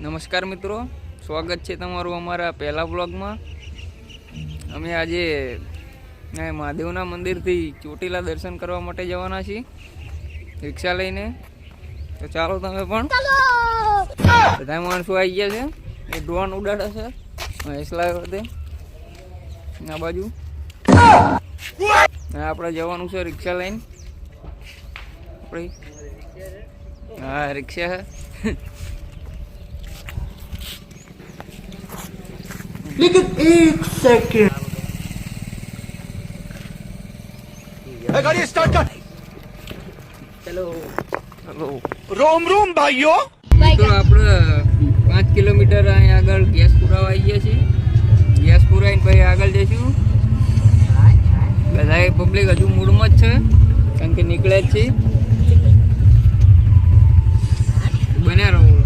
નમસ્કાર મિત્રો સ્વાગત છે તમારું અમારા પહેલા બ્લોગમાં અમે આજે મહાદેવના મંદિરથી ચોટીલા દર્શન કરવા માટે જવાના છીએ રિક્ષા લઈને. તો ચાલો તમે પણ. બધા માણસો આવી ગયા છે. એ ડ્રોન ઉડાડે છે. મહેસલા વખતે. આ બાજુ. આપણે જવાનું છે રિક્ષા લઈને. આપણે. હા રિક્ષા. लेकिन एक सेकंड गाड़ी स्टार्ट कर ચલો रोम रोम भाइयों તો આપણે પાંચ કિલોમીટર અહીં આગળ ગેસ પુરાવા આવી ગયા છીએ ગેસ પુરાવીને પછી આગળ જઈશું બધા પબ્લિક હજુ મૂડમાં જ છે કારણ કે નીકળે જ છે બન્યા રહો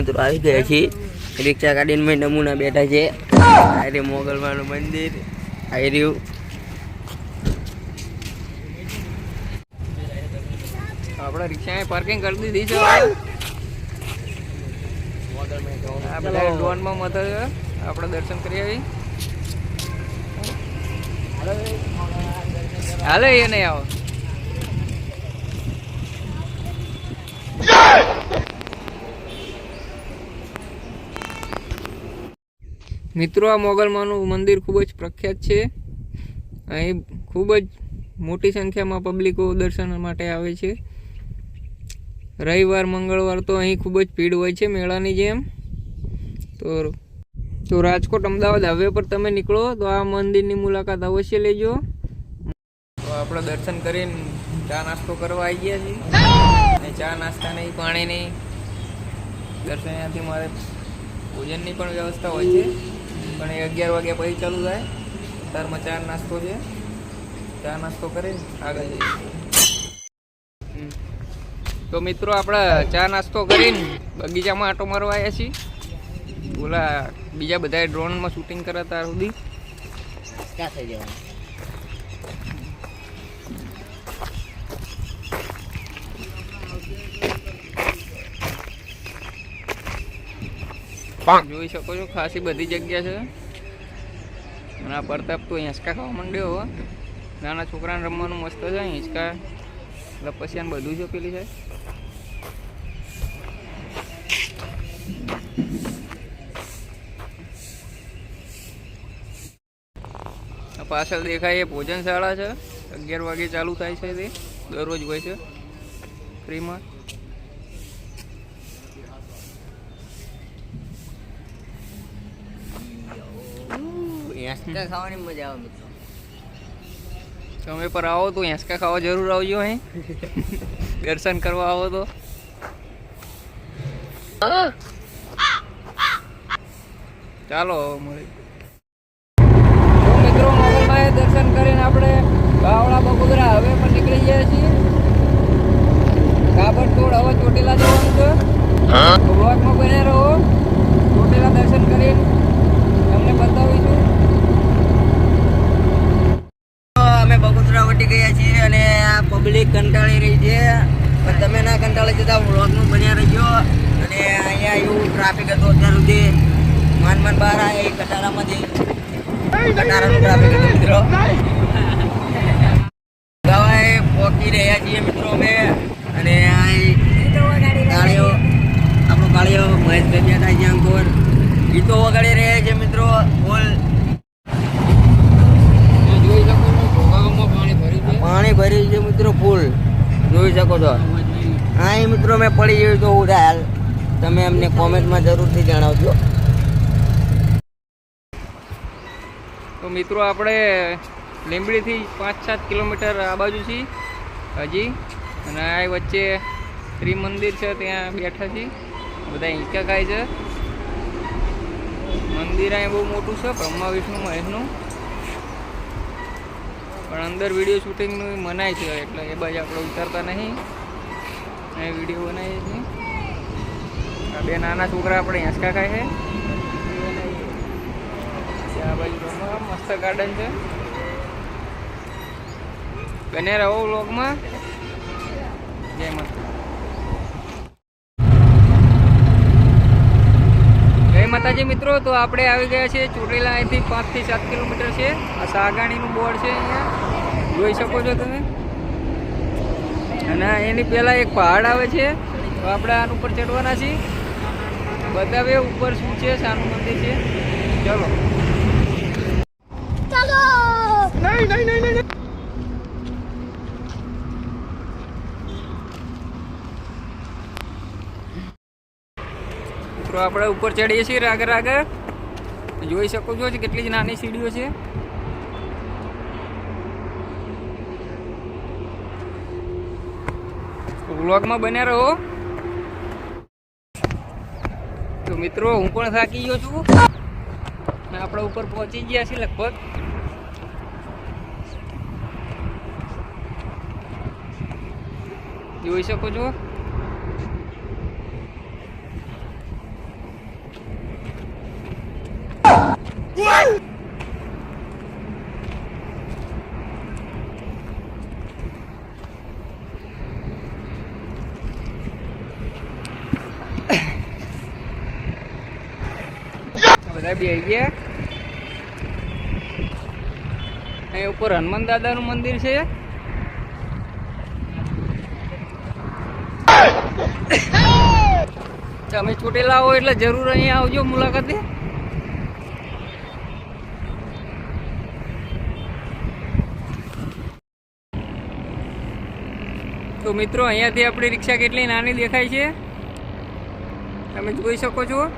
મિત્રો આવી ગયા છીએ. રિક્ષા કાઢીને મેં નમૂના બેઠા છે. આ રહ્યું મોગલમાનું મંદિર. આ રહ્યું. આપણે રિક્ષા પાર્કિંગ કરી દીધી છે આપણે બધા ડ્રોનમાં મથે આપણે દર્શન કરી આવી. હાલે, એ નહીં આવો. મિત્રો, આ મોગલમાનું મંદિર ખૂબ જ પ્રખ્યાત છે. અહીં ખૂબ જ મોટી સંખ્યામાં પબ્લિકો દર્શન માટે આવે છે. રવિવાર, મંગળવાર તો અહીં ખૂબ જ ભીડ હોય છે મેળાની જેમ. તો તો રાજકોટ, અમદાવાદ હવે પર તમે નીકળો તો આ મંદિરની મુલાકાત અવશ્ય લેજો. તો આપણે દર્શન કરીને ચા નાસ્તો કરવા આવી ગયા છીએ. અને ચા નાસ્તા નહીં, પાણી નહીં. દર્શન ત્યાંથી મારે ભોજનની પણ વ્યવસ્થા હોય છે. પણ એ અગિયાર વાગ્યા પછી ચાલુ થાય. તારમાં ચા નાસ્તો છે. ચા નાસ્તો કરીને આગળ જઈએ. તો મિત્રો આપણે ચા નાસ્તો કરીને બગીચામાં આટો મારવા આવ્યા છીએ. ઓલા બીજા બધા ડ્રોનમાં શૂટિંગ કરાતા સુધી. ક્યાં થઈ જવાનું? જોઈ શકો છો, ખાસી બધી જગ્યા છે. અને આ પ્રતાપ તો હિંચકા ખાવા માંડ્યો નાના છોકરાને રમવાનું મસ્ત છે, હિંચકા, લપસિયાને બધું છે પેલી છે. પાછળ દેખાય એ ભોજનશાળા છે. અગિયાર વાગે ચાલુ થાય છે તે. દરરોજ હોય છે. ફ્રીમાં. યાસ્કા ખાવાની મજા આવે મિત્રો. તમે પર આવો તો હિંચકા ખાવા જરૂર આવજો અહીં. દર્શન કરવા આવો તો. ચાલો મળી. મિત્રો દર્શન કરીને આપણે બાવળા બગોદરા હવે પણ નીકળી ગયા છીએ. કાબરતોડ હવે ચોટીલા જવાનું છે. તો બ્લોગમાં બન્યા રહો. ચોટીલા દર્શન કરીને તમને બતાવીશું તો અમે બગોદરા ગયા છીએ અને આ પબ્લિક કંટાળી રહી છે. પણ તમે ના કંટાળી જતા વ્લોગનું બન્યા રહેજો. અને અહીંયા એવું ટ્રાફિક હતું અત્યાર સુધી. માન માન બહાર આવ્યા એ કટારામાંથી કટારાનું ટ્રાફિક હતું, મિત્રો. ગવાએ પહોંચી રહ્યા છીએ, મિત્રો અમે. અને આ ગાડીઓ, આપણો ગાડીઓ મહેશ બેઠા છે અંકોર. ગીતો વગાડી રહ્યા છે, મિત્રો. બોલ. પાણી ભરી છે મિત્રો ફૂલ. જોઈ શકો છો. હા એ મિત્રો મેં પડી ગયું તો હું હાલ. તમે અમને કોમેન્ટમાં જરૂરથી જણાવજો. તો મિત્રો આપણે લીંબડીથી પાંચ સાત કિલોમીટર આ બાજુ છીએ. હજી. અને આ વચ્ચે ત્રિમંદિર છે, ત્યાં બેઠા છીએ. બધા હિંચકા ખાય છે. મંદિર અહીં બહુ મોટું છે, બ્રહ્મા, વિષ્ણુ, મહેશનું. પણ અંદર વીડિયો શૂટિંગનું મનાય છે એટલે એ બાજુ આપણે ઉતારતા નહીં. એ વીડિયો બનાવીએ છીએ. આ બે નાના છોકરા આપણે હિંચકા ખાય છે. આ બાજુ મસ્ત ગાર્ડન છે. બને રહો વ્લોગમાં જય માતા માતાજી મિત્રો તો આપણે આવી ગયા છીએ ચોટીલા અહીંથી પાંચથી સાત કિલોમીટર છે. આ સાગાણીનું બોર્ડ છે અહીંયા. જોઈ શકો છો તમે? અને એની પહેલાં એક પહાડ આવે છે. તો આપણે આના ઉપર ચડવાના છીએ. બતાવે ઉપર શું છે? શાનું મંદિર છે. ચલો. મિત્રો આપણે ઉપર ચડીએ છીએ રાગે રાગે. જોઈ શકો છો કેટલી જ નાની સીડીઓ છે. વ્લોગમાં બન્યા રહો. તો મિત્રો, હું પણ થાકી ગયો છું. આપણે ઉપર પહોંચી ગયા છીએ લગભગ. જોઈ શકો છો? બધા બે ગયા. અહીં ઉપર હનુમાન દાદાનું મંદિર છે. તમે ચોટેલા આવો એટલે જરૂર અહીંયા આવજો મુલાકાતે. તો મિત્રો, અહીંયાથી આપણી રિક્ષા કેટલી નાની દેખાય છે? તમે જોઈ શકો છો.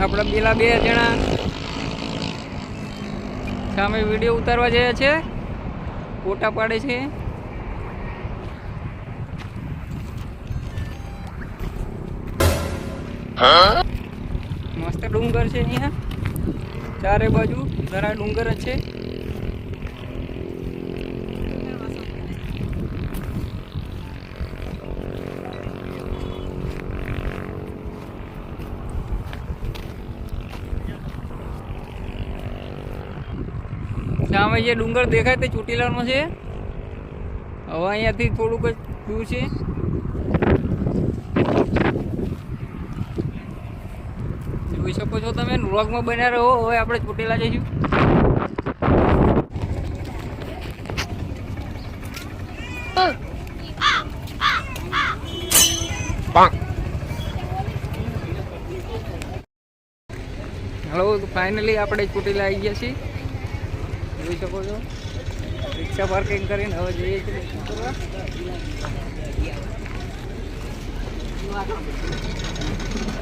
આપણા પેલા બે જણા સામે વીડિયો ઉતારવા જયા છે. ફોટા પાડે છે. મસ્ત ડુંગર છે અહીંયા. ચારે બાજુ જરા ડુંગર જ છે. સામે જે ડુંગર દેખાય તે ચોટીલાનો છે. હવે અહીંયાથી થોડુંક જ દૂર છે. જોઈ શકો છો તમે વ્લોગમાં બન્યા રહો. હવે આપણે ચોટીલા જઈશું. હલો ફાઇનલી આપણે ચોટીલા આવી ગયા છીએ. જોઈ શકો છો રિક્ષા પાર્કિંગ કરીને હવે જઈએ છીએ શું કરવા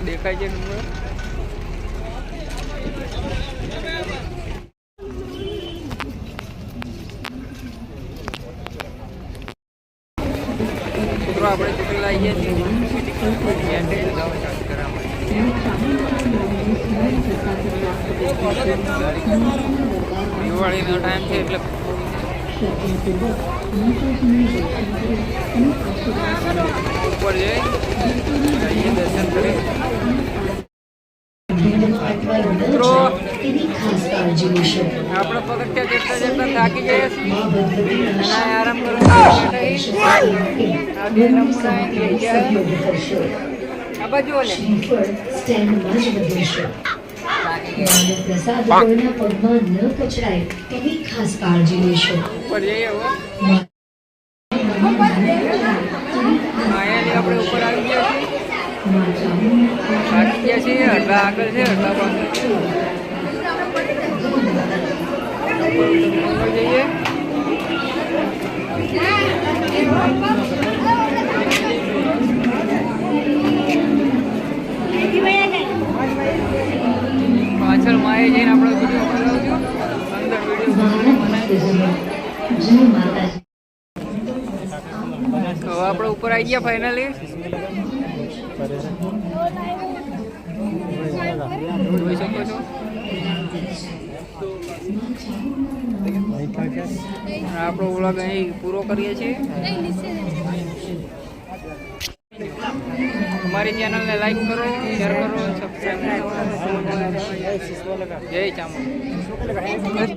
દેખાય છે ડુંગર મિત્રો, આપણે ચોટીલા આવી ગયા છીએ. ગેટે લગાવવા ચાલુ કરવા દિવાળીનો ટાઈમ છે એટલે ઉપર જઈ દર્શન કરી. આપણે પગથિયા ચડતા ચડતા થાકી ગયા છીએ. આરામ કરવા આ બાજુ ઓલે. પ્રસાદ કોઈના પગમાં ન કચડાય તેની ખાસ કાળજી લેશો. ઉપર જઈએ આવી ગયા ફાઇનલી આપણો વ્લોગ અહીં પૂરો કરીએ છીએ? અમારી ચેનલને લાઈક કરો શેર કરો સબસ્ક્રાઈબ કરો જય ચામુંડ.